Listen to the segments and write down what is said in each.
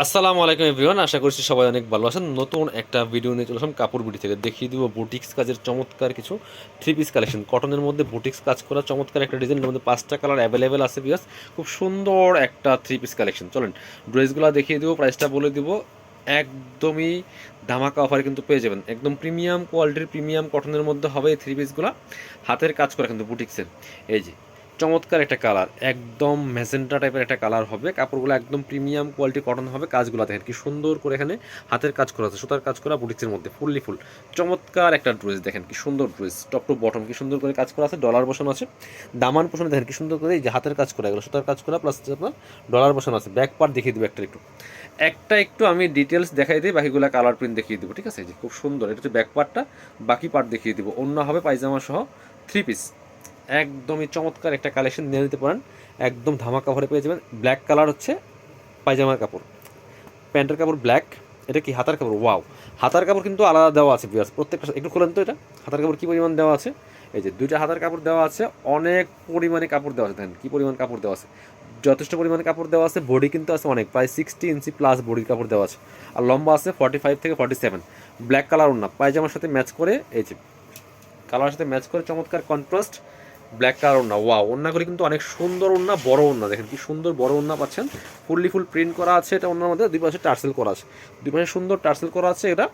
আসসালামু আলাইকুম এভরিওয়ান, আশা করছি সবাই অনেক ভালো আছেন। নতুন একটা ভিডিও নিয়ে চলে আসলাম কাপড় বিড়ি থেকে। দেখিয়ে দিব বুটিক্স কাজের চমৎকার কিছু থ্রি পিস কালেকশন কটনের মধ্যে বুটিক্স কাজ করা চমৎকার একটা ডিজাইনের মধ্যে পাঁচটা কালার অ্যাভেলেবেল আছে বিয়াস খুব সুন্দর একটা থ্রি পিস কালেকশন চলেন, ড্রেসগুলো দেখিয়ে দিব প্রাইসটা বলে দিব। একদমই ধামাকা অফারে কিন্তু পেয়ে যাবেন। একদম প্রিমিয়াম কোয়ালিটির প্রিমিয়াম কটনের মধ্যে হবে এই থ্রি পিসগুলো হাতের কাজ করা কিন্তু বুটিক্সের। এই যে চমৎকার একটা কালার একদম ম্যাজেন্টা টাইপের একটা কালার হবে, কাপড়গুলো একদম প্রিমিয়াম কোয়ালিটি কটন হবে, কাজগুলো দেখেন কি সুন্দর করে এখানে হাতের কাজ করা আছে, সুতার কাজ করা, বুটিক্সের মধ্যে ফুললি ফুল চমৎকার একটা ড্রেস দেখেন কি সুন্দর ড্রেস টপ টু বটম কি সুন্দর করে কাজ করা আছে ডলার বসানো আছে, দামান বসানো দেখেন কি সুন্দর করে, এই যে হাতের কাজ করা, এগুলো সুতার কাজ করা প্লাস আপনার ডলার বসানো আছে ব্যাক পার্ট দেখিয়ে দেবো একটা একটু। একটা একটু আমি ডিটেলস দেখাই দিই, বাকিগুলো কালার প্রিন্ট দেখিয়ে দেবো, ঠিক আছে? যে খুব সুন্দর, এটা হচ্ছে ব্যাক পার্টটা বাকি পার্ট দেখিয়ে দেবো, অন্য হবে পায়জামা সহ থ্রি পিস একদমই চমৎকার একটা কালেকশন নিয়ে নিতে পারেন। একদম ধামাকা ভরে পেয়ে যাবেন। ব্ল্যাক কালার হচ্ছে পায়জামার কাপড়। প্যান্টের কাপড় ব্ল্যাক এটা কি হাতার কাপড়? ওয়াও হাতার কাপড় কিন্তু আলাদা দেওয়া আছে বিয়ার্স প্রত্যেকটা একটু খোলেন তো এটা। হাতার কাপড় কী পরিমাণ দেওয়া আছে? এই যে দুইটা হাতার কাপড় দেওয়া আছে, অনেক পরিমাণে কাপড় দেওয়া আছে। দেখেন কী পরিমাণ কাপড় দেওয়া আছে। যথেষ্ট পরিমাণে কাপড় দেওয়া আছে বডি কিন্তু আছে অনেক। প্রায় সিক্সটি ইঞ্চি প্লাস বডির কাপড় দেওয়া আছে। আর লম্বা আছে ফর্টি ফাইভ থেকে ফর্টি সেভেন ব্ল্যাক কালার ওনা পায়জামার সাথে ম্যাচ করে, এই যে কালারের সাথে ম্যাচ করে চমৎকার কন্ট্রাস্ট ব্ল্যাক কালার ওন্না ওয়াও ওন্নাগুলি কিন্তু অনেক সুন্দর ওন্না বড় ওন্না দেখেন কি সুন্দর বড় ওন্না পাচ্ছেন। ফুললি ফুল প্রিন্ট করা আছে এটা ওন্নার মধ্যে, দুই পাশে টার্সেল করা আছে। দুই পাশে সুন্দর টার্সেল করা আছে এটা।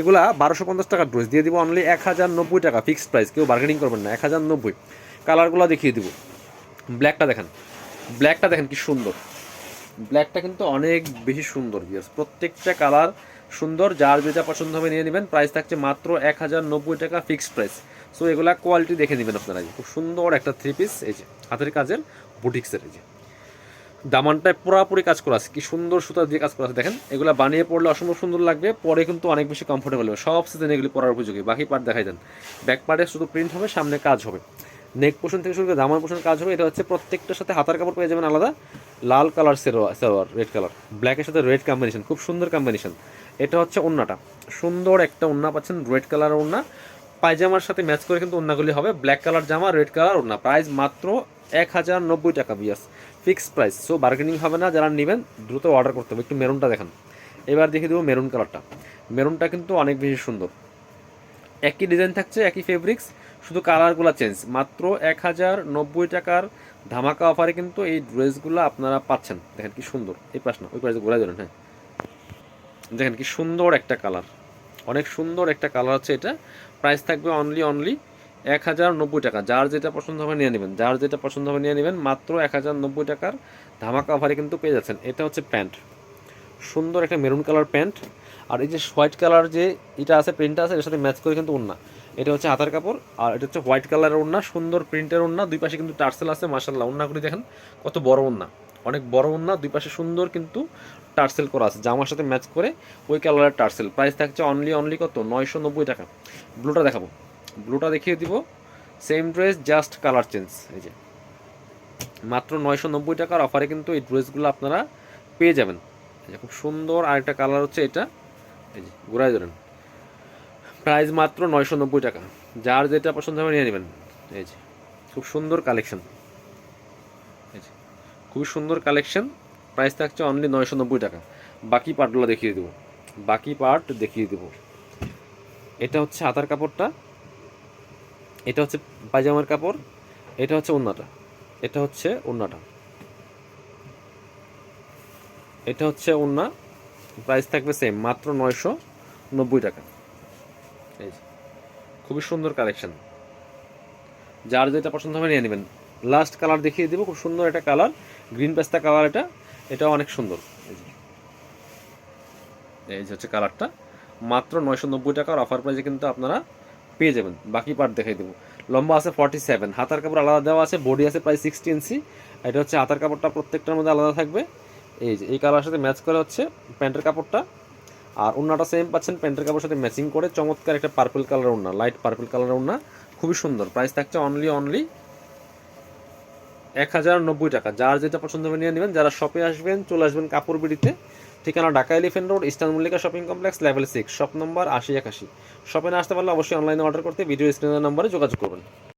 এগুলা বারোশো পঞ্চাশ টাকা ড্রেস, দিয়ে দিব অনলি এক হাজার নব্বই টাকা ফিক্সড প্রাইস কেউ বার্গেনিং করবেন না, এক হাজার নব্বই। কালারগুলো দেখিয়ে দিব। ব্ল্যাকটা দেখেন ব্ল্যাকটা দেখেন কি সুন্দর। ব্ল্যাকটা কিন্তু অনেক বেশি সুন্দর বিয়ার্স প্রত্যেকটা কালার সুন্দর, যার যেটা পছন্দ হবে নিয়ে নেবেন। প্রাইস থাকছে মাত্র এক হাজার নব্বই টাকা ফিক্সড প্রাইস সো এগুলা কোয়ালিটি দেখে নেবেন আপনারা। খুব সুন্দর একটা থ্রি পিস এই যে, হাতের কাজের বুটিক্সের এই যে। দামানটায় পুরাপুরি কাজ করা আছে। কি সুন্দর সুতা দিয়ে কাজ করা আছে। দেখেন, এগুলো বানিয়ে পড়লে অসম্ভব সুন্দর লাগবে। পরে কিন্তু অনেক বেশি কমফোর্টেবল হবে। সব সিজন এগুলি পরার উপযোগী। বাকি পার্ট দেখাই দেন। ব্যাক পার্টে শুধু প্রিন্ট হবে, সামনে কাজ হবে। নেক পোষণ থেকে শুরু করে দামান পোষণ কাজ হবে। এটা হচ্ছে প্রত্যেকটার সাথে হাতার কাপড় পেয়ে যাবেন আলাদা। লাল কালার সেলোয়ার রেড কালার ব্ল্যাকের সাথে রেড কম্বিনেশন খুব সুন্দর কম্বিনেশন এটা হচ্ছে ওন্নাটা সুন্দর একটা ওন্না পাচ্ছেন, রেড কালার ওন্না পায়জামার সাথে ম্যাচ করে কিন্তু ওন্নাগুলি হবে। ব্ল্যাক কালার জামা, রেড কালার ওন্না প্রাইস মাত্র এক হাজার নব্বই টাকা বিয়াস ফিক্সড প্রাইস। সো বার্গেনিং হবে না। যারা নেবেন, দ্রুত অর্ডার করতে হবে। একটু মেরুনটা দেখান। এবার দেখে দেবো মেরুন কালারটা। মেরুনটা কিন্তু অনেক বেশি সুন্দর। একই ডিজাইন থাকছে, একই ফেব্রিক্স শুধু কালারগুলো চেঞ্জ মাত্র এক হাজার নব্বই টাকার ধামাকা অফারে কিন্তু এই ড্রেসগুলো আপনারা পাচ্ছেন। দেখেন কি সুন্দর। এই পাশ না ওই পাশে ঘোরা ধরেন হ্যাঁ। দেখেন কি সুন্দর একটা কালার। অনেক সুন্দর একটা কালার আছে এটা। প্রাইস থাকবে অনলি অনলি এক হাজার নব্বই টাকা। যার যেটা পছন্দ হবে নিয়ে নেবেন। যার যেটা পছন্দ হবে নিয়ে নেবেন, মাত্র এক হাজার নব্বই টাকার ধামাকা অফারে কিন্তু পেয়ে যাচ্ছেন। এটা হচ্ছে প্যান্ট। সুন্দর একটা মেরুন কালার প্যান্ট। আর এই যে হোয়াইট কালার যে এটা আছে, প্রিন্টটা আছে, এর সাথে ম্যাচ করে কিন্তু ওড়না। এটা হচ্ছে হাতার কাপড়। আর এটা হচ্ছে হোয়াইট কালারের ওড়না, সুন্দর প্রিন্টের ওড়না। দুই পাশে কিন্তু টার্সেল আছে মাসাল্লাহ ওড়নাগুলি দেখেন, কত বড় ওড়না। অনেক বড় ওড়না দুই পাশে সুন্দর কিন্তু টার্সেল করা আছে। জামার সাথে ম্যাচ করে ওই কালারের টার্সেল। প্রাইস থাকছে অনলি অনলি কত? নয়শো নব্বই টাকা। ব্লুটা দেখাবো। ব্লুটা দেখিয়ে দিব। Same dress just colour change এই যে। মাত্র নয়শো নব্বই টাকার অফারে কিন্তু এই ড্রেসগুলো আপনারা পেয়ে যাবেন। খুব সুন্দর আরেকটা কালার হচ্ছে এটা। এই যে, ঘুরাই ধরেন। প্রাইস মাত্র নয়শো নব্বই টাকা। যার যেটা পছন্দ হবে নিয়ে নেবেন। এই যে, খুব সুন্দর কালেকশন খুবই সুন্দর কালেকশন। প্রাইস থাকছে অনলি নয়শো নব্বই টাকা। বাকি পার্টগুলো দেখিয়ে দেবো। বাকি পার্ট দেখিয়ে দেবো। এটা হচ্ছে হাতার কাপড়টা। এটা হচ্ছে পায়জামার কাপড়। এটা হচ্ছে ওন্নাটা। এটা হচ্ছে ওন্নাটা। এটা হচ্ছে ওন্না। প্রাইস থাকবে সেম মাত্র নয়শো নব্বই টাকা। খুবই সুন্দর কালেকশন। যার যেটা পছন্দ হবে নিয়ে নেবেন। লাস্ট কালার দেখিয়ে দেবো, খুব সুন্দর একটা কালার। গ্রিন পেস্তা কালার এটা এটা অনেক সুন্দর। এই যে। হচ্ছে কালারটা। মাত্র নয়শো নব্বই টাকার অফার প্রাইসে কিন্তু আপনারা পেয়ে যাবেন। বাকি পার্ট দেখাই দেবো। লম্বা আছে ফর্টি সেভেন হাতার কাপড় আলাদা দেওয়া আছে বডি আছে প্রায় সিক্সটি ইঞ্চি এটা হচ্ছে হাতার কাপড়টা প্রত্যেকটার মধ্যে আলাদা থাকবে। এই যে, এই কালারের সাথে ম্যাচ করে হচ্ছে প্যান্টের কাপড়টা। আর ওড়নাটা সেম পাচ্ছেন, প্যান্টের কাপড়ের সাথে ম্যাচিং করে। চমৎকার একটা পার্পল কালার ওড়না লাইট পার্পল কালার ওড়না। খুবই সুন্দর। প্রাইস থাকছে অনলি অনলি এক হাজার নব্বই টাকা। যার যেটা পছন্দ হবে নিয়ে নেবেন। যারা শপে আসবেন, চলে আসবেন কাপড় বিড়িতে, ঠিকানা Dhaka elephant road, eastern Mallika shopping complex level six shop number আশি একাশি। শপে না আসতে পারলে অবশ্যই অনলাইনে অর্ডার করতে ভিডিও স্ক্রিনের নম্বরে যোগাযোগ করবেন।